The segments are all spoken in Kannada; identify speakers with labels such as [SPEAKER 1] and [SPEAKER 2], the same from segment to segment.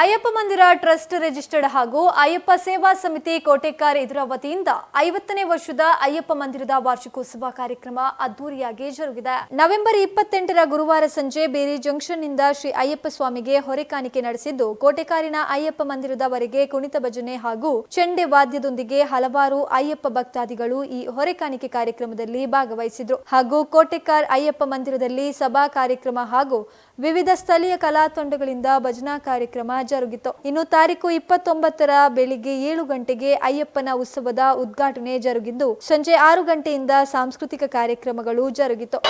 [SPEAKER 1] ಅಯ್ಯಪ್ಪ ಮಂದಿರ ಟ್ರಸ್ಟ್ ರಿಜಿಸ್ಟರ್ಡ್ ಹಾಗೂ ಅಯ್ಯಪ್ಪ ಸೇವಾ ಸಮಿತಿ ಕೋಟೆಕಾರ್ ಇದರ ವತಿಯಿಂದ ಐವತ್ತನೇ ವರ್ಷದ ಅಯ್ಯಪ್ಪ ಮಂದಿರದ ವಾರ್ಷಿಕೋತ್ಸವ ಕಾರ್ಯಕ್ರಮ ಅದ್ದೂರಿಯಾಗಿ ಜರುಗಿದೆ. ನವೆಂಬರ್ ಇಪ್ಪತ್ತೆಂಟರ ಗುರುವಾರ ಸಂಜೆ ಬೇರಿ ಜಂಕ್ಷನ್ನಿಂದ ಶ್ರೀ ಅಯ್ಯಪ್ಪ ಸ್ವಾಮಿಗೆ ಹೊರೆ ಕಾಣಿಕೆ ನಡೆಸಿದ್ದು, ಕೋಟೆಕಾರಿನ ಅಯ್ಯಪ್ಪ ಮಂದಿರದವರೆಗೆ ಕುಣಿತ ಭಜನೆ ಹಾಗೂ ಚೆಂಡೆ ವಾದ್ಯದೊಂದಿಗೆ ಹಲವಾರು ಅಯ್ಯಪ್ಪ ಭಕ್ತಾದಿಗಳು ಈ ಹೊರೆ ಕಾಣಿಕೆ ಕಾರ್ಯಕ್ರಮದಲ್ಲಿ ಭಾಗವಹಿಸಿದ್ರು. ಹಾಗೂ ಕೋಟೆಕಾರ್ ಅಯ್ಯಪ್ಪ ಮಂದಿರದಲ್ಲಿ ಸಭಾ ಕಾರ್ಯಕ್ರಮ ಹಾಗೂ ವಿವಿಧ ಸ್ಥಳೀಯ ಕಲಾ ತಂಡಗಳಿಂದ ಭಜನಾ ಕಾರ್ಯಕ್ರಮ ಜರುಗಿತು ಇನ್ನು ತಾರೀಕು ಇಪ್ಪತ್ತೊಂಬತ್ತರ ಬೆಳಿಗ್ಗೆ ಏಳು ಗಂಟೆಗೆ ಅಯ್ಯಪ್ಪನ ಉತ್ಸವದ ಉದ್ಘಾಟನೆ ಜರುಗಿದ್ದು, ಸಂಜೆ ಆರು ಗಂಟೆಯಿಂದ ಸಾಂಸ್ಕೃತಿಕ ಕಾರ್ಯಕ್ರಮಗಳು ಜರುಗಿತು.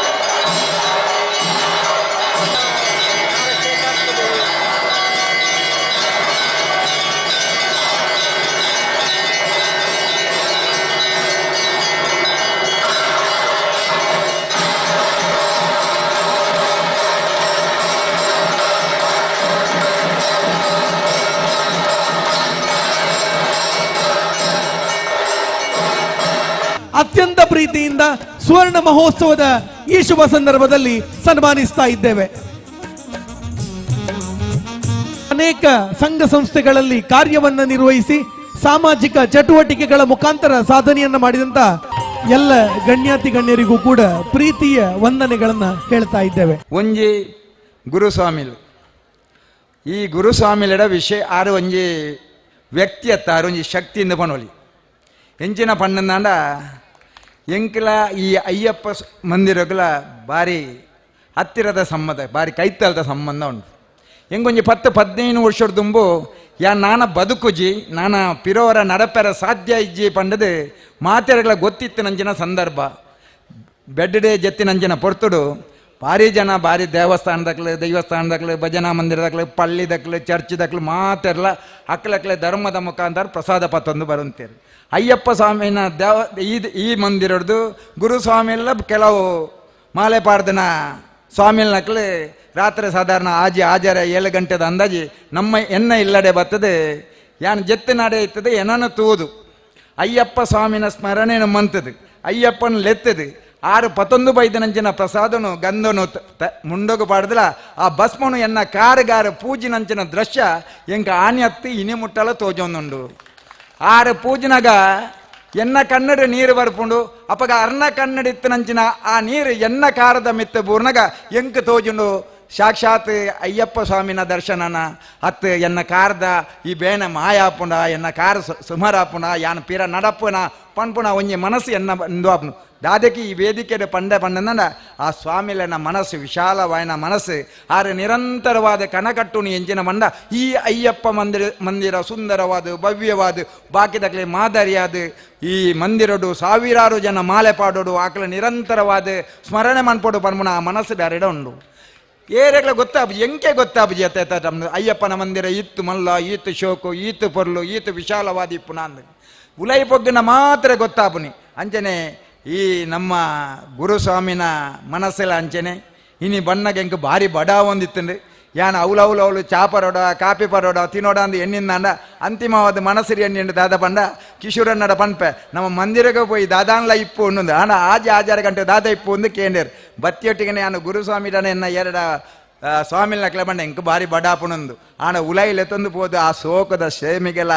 [SPEAKER 2] ಅತ್ಯಂತ ಪ್ರೀತಿಯಿಂದ ಸುವರ್ಣ ಮಹೋತ್ಸವದ ಈ ಶುಭ ಸಂದರ್ಭದಲ್ಲಿ ಸನ್ಮಾನಿಸ್ತಾ ಇದ್ದೇವೆ. ಅನೇಕ ಸಂಘ ಸಂಸ್ಥೆಗಳಲ್ಲಿ ಕಾರ್ಯವನ್ನು ನಿರ್ವಹಿಸಿ ಸಾಮಾಜಿಕ ಚಟುವಟಿಕೆಗಳ ಮುಖಾಂತರ ಸಾಧನೆಯನ್ನ ಮಾಡಿದಂತ ಎಲ್ಲ ಗಣ್ಯಾತಿ ಗಣ್ಯರಿಗೂ ಕೂಡ ಪ್ರೀತಿಯ ವಂದನೆಗಳನ್ನ ಹೇಳ್ತಾ ಇದ್ದೇವೆ.
[SPEAKER 3] ಒಂಜಿ ಗುರುಸ್ವಾಮಿಲು. ಈ ಗುರುಸ್ವಾಮಿಲಡ ವಿಷಯ ಆರು ಒಂಜಿ ವ್ಯಕ್ತಿ ಅತ್ತಾರು ಒಂಜಿ ಶಕ್ತಿಯಿಂದ ಬನೋಲಿ ಎಂಚಿನ ಪಣ್ಣಂದಾಂಡ ಎಂಕ್ಲ ಈ ಅಯ್ಯಪ್ಪ ಮಂದಿರಗಳ ಭಾರಿ ಹತ್ತಿರದ ಸಂಬಂಧ, ಭಾರಿ ಕೈತಲದ ಸಂಬಂಧ ಉಂಟು. ಹೆಂಗೊಂಜಿ ಪತ್ತು ಪದಿನೈದು ವರ್ಷದ ತುಂಬು ಯಾ ನಾನ ಬದುಕುಜಿ, ನಾನ ಪಿರೋರ ನಡಪೆರ ಸಾಧ್ಯ ಇಜ್ಜಿ ಪಂಡದು ಮಾತೆರಗಳ ಗೊತ್ತಿತ್ತು ನಂಜಿನ ಸಂದರ್ಭ. ಬೆಡ್ ಡೇ ಜತ್ತಿನಂಚಿನ ಪೊರ್ತುಡು, ಭಾರಿ ಜನ, ಭಾರಿ ದೇವಸ್ಥಾನದಕ್ಲು, ದೈವಸ್ಥಾನದಕ್ಲು, ಭಜನಾ ಮಂದಿರದಕ್ಲು, ಪಳ್ಳಿದಕ್ಲು, ಚರ್ಚ್ದಕ್ಲು ಮಾತೆರ್ಲ ಅಕ್ಲಕ್ಲೆ ಧರ್ಮದ ಮುಖಾಂತರ ಪ್ರಸಾದ ಪತ್ತೊಂದು ಬರುಂತೀರಿ. ಅಯ್ಯಪ್ಪ ಸ್ವಾಮಿನ ದೇವ, ಈ ಈ ಮಂದಿರದ್ದು ಗುರುಸ್ವಾಮಿ ಎಲ್ಲ ಕೆಲವು ಮಾಲೆ ಪಾಡ್ದನ ಸ್ವಾಮಿಲ್ನಕ್ಲು ರಾತ್ರಿ ಸಾಧಾರಣ ಆಜಿ, ಆಜಾರ ಏಳು ಗಂಟೆದ ಅಂದಾಜಿ ನಮ್ಮ ಎನ್ನ ಇಲ್ಲಡೆ ಬರ್ತದೆ, ಯಾನ್ ಜತ್ತು ನಡೆ ಇರ್ತದೆ ಏನನ್ನು ತೂದು ಅಯ್ಯಪ್ಪ ಸ್ವಾಮಿನ ಸ್ಮರಣೆ ಮಂತದು, ಅಯ್ಯಪ್ಪನ ಲೆತ್ತದು. ಆರು ಪತ್ತೊಂದು ಬೈದನಂಚಿನ ಪ್ರಸಾದನು, ಗಂಧನು ತ- ಮುಂಡೋಗು ಆ ಭಸ್ಮನು ಎನ್ನ ಕಾರುಗಾರ ಪೂಜಿನಂಚಿನ ದೃಶ್ಯ ಎಂಕ ಹತ್ತಿ ಇನಿ ಮುಟ್ಟಲ ತೋಜೊಂದುಂಡು. ಆರು ಪೂಜನಾಗ ಎನ್ನ ಕನ್ನಡ ನೀರು ಬರ್ಪುಂಡು ಅಪ್ಪಗ ಅರ್ಣ ಕನ್ನಡ ಇತ್ತನಂಚಿನ ಆ ನೀರು ಎನ್ನ ಕಾರದ ಮಿತ್ತ ಬೂರ್ನಾಗ ಎಂಕ ತೋಜುಂಡು. ಸಾಕ್ಷಾತ್ ಅಯ್ಯಪ್ಪ ಸ್ವಾಮಿನ ದರ್ಶನನ ಹತ್ತು ಎನ್ನ ಕಾರದ ಈ ಬೇನ ಮಾಯಾಪುಂಡ ಎನ್ನ ಕಾರ್ ಸುಮರಾಪುಣ ಯಾನ ಪೀರ ನಡಪುನ ಪಣ್ಪುಣ ಒಂಜಿ ಮನಸ್ಸು ಎನ್ನ ಇಂದುವಾಪುನು ದಾದಕ್ಕೆ ಈ ವೇದಿಕೆಯ ಪಂಡ ಪಂಡನ ಆ ಸ್ವಾಮಿಲನ ಮನಸ್ಸು ವಿಶಾಲವಾಯಿನ ಮನಸ್ಸು, ಆರು ನಿರಂತರವಾದ ಕನಕಟ್ಟುನಿ ಎಂಜಿನ ಮಂಡ ಈ ಅಯ್ಯಪ್ಪ ಮಂದಿರ ಮಂದಿರ ಸುಂದರವಾದ, ಭವ್ಯವಾದ ಬಾಕಿದಕ್ಲೆ ಮಾದರಿಯಾದ, ಈ ಮಂದಿರಡು ಸಾವಿರಾರು ಜನ ಮಾಲೆ ಪಾಡೋಡು ಆಕಲ ನಿರಂತರವಾದ ಸ್ಮರಣೆ ಮನ್ಪೋಡು ಪನ್ಮುನ ಆ ಮನಸ್ಸು ಬ್ಯಾರೆಡ ಉಂಡು. ಏರೆಗ್ಲ ಗೊತ್ತಾಬುಜಿ ಎಂಕೆ ಗೊತ್ತಾಬುಜಿ ಅತ್ತ ನಮ್ದು ತಮ್ದು? ಅಯ್ಯಪ್ಪನ ಮಂದಿರ ಇತ್ತು ಮಲ್ಲ ಈತು ಶೋಕು ಈತು ಪೊರ್ಲು ಈತು ವಿಶಾಲವಾದಿ ಪುನಾಂದ ಉಲೈ ಪೊಗ್ಗಿನ ಮಾತ್ರ ಗೊತ್ತಾಪುನಿ ಅಂಚನೆ ಈ ನಮ್ಮ ಗುರುಸ್ವಾಮಿನ ಮನಸ್ಸೆಲ್ಲ ಅಂಚನೆ ಇನಿ ಬಣ್ಣಗೆ ಎಂಕ್ ಭಾರಿ ಬಡ ಒಂದಿತ್ತಂಡು ಯಾನ್ ಅವಳು ಅವಳು ಚಾ ಪರೋಡ ಕಾಪಿ ಪರೋಡ ತಿನ್ನೋಡ ಅಂದು ಎಣ್ಣಿಂದ ಅಂತಿಮವಾದ ಮನಸ್ಸಿರಿ ಎಣ್ಣಿಂಡು ದಾದ ಪಂಡ ಕಿಶೋರನ್ನಡ ಪನ್ಪೆ ನಮ್ಮ ಮಂದಿರಕ್ಕೆ போய் ದಾದಾನ್ಲ ಇಪ್ಪು ಅನ್ನೊಂದು ಆನ ಆಜಿ ಆಜಾರ ಗಂಟೆ ದಾದ ಇಪ್ಪು ಒಂದು ಕೇಂದ್ರ ಬತ್ತಿಯೊಟ್ಟಿಗೆ ನಾನು ಗುರುಸ್ವಾಮಿಡನ ಎನ್ನ ಎರಡ ಆ, ಸ್ವಾಮಿನ ಕ್ಲಬಂಡ ಇಂಕ ಭಾರಿ ಬಡಾಪುನೊಂದು ಆನ ಉಲೈಲೆ ತಂದು ಪೋದು ಆ ಶೋಕದ ಶೇಮಿಗೆಲ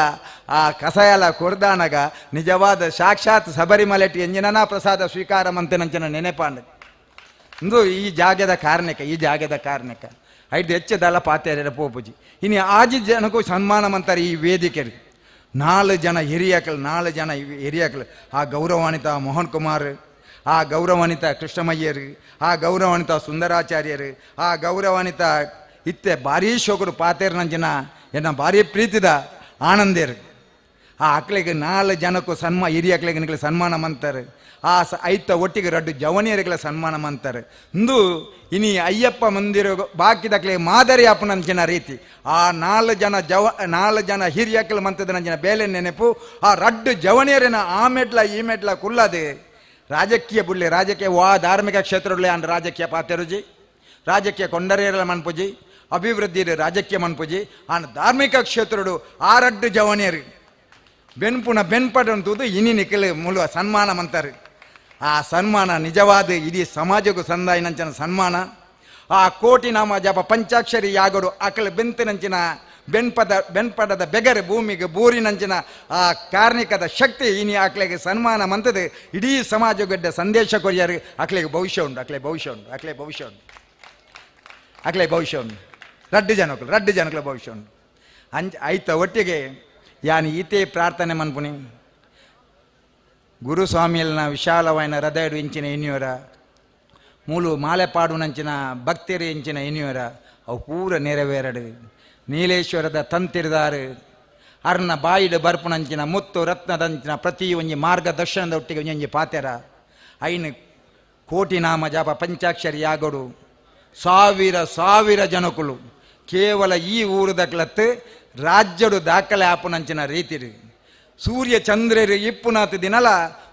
[SPEAKER 3] ಆ ಕಸಯಲ ಕೊರ್ದಾನಗ ನಿಜವಾದ ಸಾಕ್ಷಾತ್ ಶಬರಿಮಲೆಟಿ ಎಂಜಿನನ ಪ್ರಸಾದ ಸ್ವೀಕಾರ ಮಂತೆನಂಚಿನ ನೆನೆಪಾಂಡ. ಇಂದು ಈ ಜಾಗದ ಕಾರಣಕ್ಕೆ ಈ ಜಾಗದ ಕಾರಣಕ್ಕೆ ಐದು ಹೆಚ್ಚದಲ್ಲ ಪಾತ್ರೆ ಪೋಪುಜಿ ಇನ್ನು ಆಜಿ ಜನಕ್ಕೂ ಸನ್ಮಾನ ಮಂತಾರೆ ಈ ವೇದಿಕೆಗೆ ನಾಲ್ಕು ಜನ ಹಿರಿಯಕಲು ನಾಲ್ಕು ಜನ ಹಿರಿಯಕಲು ಆ ಗೌರವಾನ್ವಿತ ಮೋಹನ್ ಕುಮಾರ್, ಆ ಗೌರವಾನ್ವಿತ ಕೃಷ್ಣಮಯ್ಯರು, ಆ ಗೌರವಾನ್ವಿತ ಸುಂದರಾಚಾರ್ಯರು, ಆ ಗೌರವಾನ್ವಿತ ಇತ್ತೆ ಭಾರೀ ಶೋಕರು ಪಾತೇರ್ ನಂಜಿನ ಎನ್ನ ಭಾರಿ ಪ್ರೀತಿದ ಆನಂದೇರು ಆ ಅಕ್ಳಿಗೆ ನಾಲ್ಕು ಜನಕ್ಕೂ ಸನ್ಮಾ, ಹಿರಿಯ ಅಕ್ಳಿಗೆ ಸನ್ಮಾನ ಮಂತಾರೆ. ಆ ಸ, ಐತ ಒಟ್ಟಿಗೆ ರಡ್ಡು ಜವನಿಯರಿಗೆ ಸನ್ಮಾನ ಮಂತಾರೆ. ಇಂದು ಇನಿ ಅಯ್ಯಪ್ಪ ಮಂದಿರ ಬಾಕಿದಕ್ಲೆ ಮಾದರಿ ಅಪ್ಪನಂಚಿನ ರೀತಿ. ಆ ನಾಲ್ಕು ಜನ ಜವ, ನಾಲ್ಕು ಜನ ಹಿರಿಯಕ್ಕಲು ಮಂತದ ನಂಜಿನ ಬೇಲೆ ನೆನಪು, ಆ ರಡ್ಡು ಜವನಿಯರಿನ ಆ ಮೆಟ್ಲ ಈ ಮೆಟ್ಲ ಕುಲ್ಲದೆ ರಾಜಕೀಯ ಬುಳ್ಳಿ, ರಾಜಕೀಯ ವಾ ಧಾರ್ಮಿಕ ಕ್ಷೇತ್ರಗಳೇ ಅಂದ್ರೆ ರಾಜಕೀಯ ಪಾತೆರುಜಿ, ರಾಜಕೀಯ ಕೊಂಡರೇರಲ ಮನ್ಪುಜಿ ಅಭಿವೃದ್ಧಿ ರಾಜಕೀಯ ಮನ್ಪುಜಿ, ಆನ್ ಧಾರ್ಮಿಕ ಕ್ಷೇತ್ರಡು ಆರಡ್ಡು ಜವನಿಯರು. ಬೆನ್ಪುನ ಬೆನ್ಪಟಂತುದು ಇನಿ ಕೆಲ ಮೂಲ ಸನ್ಮಾನ ಮಂತಾರೆ. ಆ ಸನ್ಮಾನ ನಿಜವಾದ ಇಡೀ ಸಮಾಜಕ್ಕೂ ಸಂದಾಯಿನಂಚಿನ ಸನ್ಮಾನ. ಆ ಕೋಟಿ ನಾಮ ಜಪ ಪಂಚಾಕ್ಷರಿ ಯಾಗಡು ಅಕಲ ಬೆಂತಿನಂಚಿನ ಬೆನ್ಪದ ಬೆನ್ಪಡದ ಬೆಗರೆ ಭೂಮಿಗೆ ಬೂರಿನಂಚಿನ ಆ ಕಾರ್ಣಿಕದ ಶಕ್ತಿ ಇನಿ ಆಕ್ಲೆಗೆ ಸನ್ಮಾನ ಮಂತದ. ಇಡೀ ಸಮಾಜ ಗಡ್ಡ ಸಂದೇಶ ಕೊರಿಯಾರು. ಆಕ್ಲೆಗೆ ಭವಿಷ್ಯ ಉಂಟು ಅಕ್ಲೆ ಭವಿಷ್ಯ ಉಂಟು ಅಕ್ಲೆ ಭವಿಷ್ಯ ಉಂಟು. ಅಕ್ಲೆ ಭವಿಷ್ಯ ಉಂಟು. ರಡ್ಡು ಜನಕ್ಕೆ ರಡ್ಡು ಜನಕ್ಕೆ ಭವಿಷ್ಯ ಉಂಟು. ಅಂಜ್ ಆಯ್ತ ಒಟ್ಟಿಗೆ ಯಾನು ಈತೆ ಪ್ರಾರ್ಥನೆ ಮನ್ಪುನಿ. ಗುರುಸ್ವಾಮಿಯಲ್ನ ವಿಶಾಲವಾಯಿನ ಹೃದಯಡು ಇಂಚಿನ ಇನಿಯೋರ, ಮೂಲು ಮಾಲೆಪಾಡುನಂಚಿನ ಭಕ್ತಿರು ಇಂಚಿನ ಇನಿಯೋರ, ಅವು ಪೂರ ನೆರವೇರಡು. ನೀಲೇಶ್ವರದ ತಂತಿರ್ದಾರು ಅರ್ನ ಬಾಯಿಡು ಬರ್ಪುನಂಚಿನ, ಮುತ್ತು ರತ್ನದಂಚಿನ ಪ್ರತಿ ಒಂಜಿ ಮಾರ್ಗದರ್ಶನದ ಒಟ್ಟಿಗೆ ಒಂಜಿ ಪಾತೆರ ಐನು ಕೋಟಿ ನಾಮ ಜಪ ಪಂಚಾಕ್ಷರಿ ಯಾಗಡು. ಸಾವಿರ ಸಾವಿರ ಜನಕುಲು. ಕೇವಲ ಈ ಊರುದಕ್ಲತ್ತು ರಾಜ್ಯಡು ದಾಖಲೆ ಆಪುನಂಚಿನ ರೀತಿ ಸೂರ್ಯ ಚಂದ್ರರು ಇಪ್ಪುನಾಥ ದಿನಲ,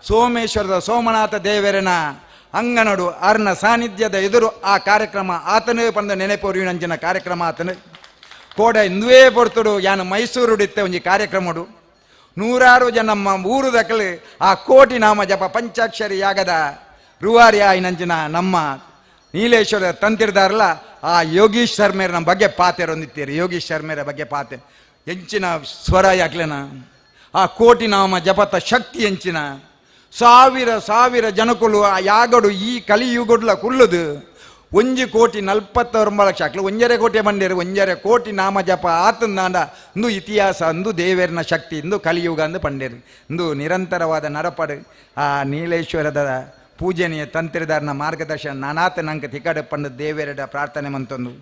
[SPEAKER 3] ಸೋಮೇಶ್ವರದ ಸೋಮನಾಥ ದೇವರನ ಅಂಗನಡು ಅರ್ನ ಸಾನ್ನಿಧ್ಯದ ಎದುರು ಆ ಕಾರ್ಯಕ್ರಮ ಆತನೇ ಬಂದ ನಂಚಿನ ಕಾರ್ಯಕ್ರಮ ಆತನೇ. ಕೋಡ ಇಂದುವೇ ಪೊರ್ತುಡು ಯಾನು ಮೈಸೂರು ಇತ್ತೆ ಒಂಜಿ ಕಾರ್ಯಕ್ರಮಡು. ನೂರಾರು ಜನ ನಮ್ಮ ಊರು ದಕ್ಕಲು ಆ ಕೋಟಿ ನಾಮ ಜಪ ಪಂಚಾಕ್ಷರಿ ಯಾಗದ ರೂವಾರಿ ಆಯ್ನಂಚಿನ ನಮ್ಮ ನೀಲೇಶ್ವರ ತಂತಿರ್ದಾರಲ್ಲ ಆ ಯೋಗೀಶ್ ಶರ್ಮೇರನ ಬಗ್ಗೆ ಪಾತೆರೊಂದಿತ್ತೀರಿ ಯೋಗೀಶ್ ಶರ್ಮೇರ ಬಗ್ಗೆ ಪಾತೆ. ಎಂಚಿನ ಸ್ವರ ಯಾಕ್ಲೆನ? ಆ ಕೋಟಿ ನಾಮ ಜಪತ ಶಕ್ತಿ ಎಂಚಿನ? ಸಾವಿರ ಸಾವಿರ ಜನಕುಲು ಆ ಯಾಗಡು ಈ ಕಲಿಯುಗಡ್ಲ ಕುಲ್ಲುದು. ಒಂಜಿ ಕೋಟಿ ನಲ್ಪತ್ತೊಂಬ ಲಕ್ಷ. ಹಾಕ್ಲು ಒಂಜರೆ ಕೋಟಿ ಬಂಡೇರು ಒಂಜರೆ ಕೋಟಿ ನಾಮ ಜಪ ಆತಂದಾಂಡ. ಇಂದು ಇತಿಹಾಸ ಅಂದು ದೇವೇರಿನ ಶಕ್ತಿ, ಇಂದು ಕಲಿಯುಗ ಅಂದು ಪಂಡೇರು. ಇಂದು ನಿರಂತರವಾದ ನರಪಡು ಆ ನೀಲೇಶ್ವರದ ಪೂಜನೀಯ ತಂತ್ರಿದಾರನ ಮಾರ್ಗದರ್ಶನ ನಾನಾತ ನಂಗೆ ತಿಕಡೆ ಪಂಡ ದೇವೇರಡ ಪ್ರಾರ್ಥನೆ ಮಂತೊಂದು.